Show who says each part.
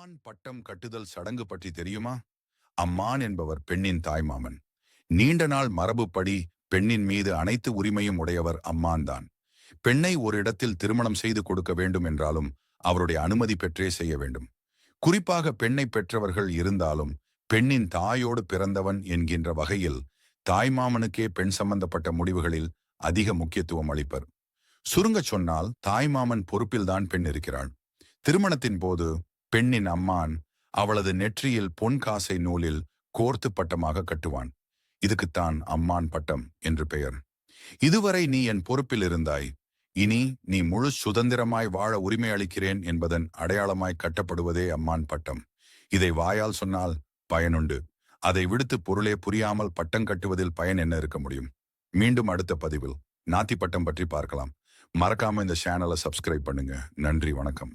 Speaker 1: அம்மான் பட்டம் கட்டுதல் சடங்கு பற்றி தெரியுமா? அம்மான் என்பவர் பெண்ணின் தாய்மாமன் நீண்ட நாள் மரபுப்படி பெண்ணின் மீது அனைத்து உரிமையும் உடையவர் அம்மான் தான். பெண்ணை ஒரு இடத்தில் திருமணம் செய்து கொடுக்க வேண்டும் என்றாலும் அவருடைய அனுமதி பெற்றே செய்ய வேண்டும். குறிப்பாக பெண்ணை பெற்றவர்கள் இருந்தாலும் பெண்ணின் தாயோடு பிறந்தவன் என்கின்ற வகையில் தாய்மாமனுக்கே பெண் சம்பந்தப்பட்ட முடிவுகளில் அதிக முக்கியத்துவம் அளிப்பர். சுருங்கச் சொன்னால் தாய்மாமன் பொறுப்பில்தான் பெண் இருக்கிறாள். திருமணத்தின் போது பெண்ணின் அம்மான் அவளது நெற்றியில் பொன் காசை நூலில் கோர்த்து பட்டமாக கட்டுவான். இதுக்குத்தான் அம்மான் பட்டம் என்று பெயர். இதுவரை நீ என் பொறுப்பில் இருந்தாய். இனி நீ முழு சுதந்திரமாய் வாழ உரிமை அளிக்கிறேன் என்பதன் அடையாளமாய் கட்டப்படுவதே அம்மான் பட்டம். இதை வாயால் சொன்னால் பயனுண்டு. அதை விடுத்து பொருளே புரியாமல் பட்டம் கட்டுவதில் பயன் என்ன இருக்க முடியும்? மீண்டும் அடுத்த பதிவில் நாத்தி பட்டம் பற்றி பார்க்கலாம். மறக்காம இந்த சேனலை சப்ஸ்கிரைப் பண்ணுங்க. நன்றி வணக்கம்.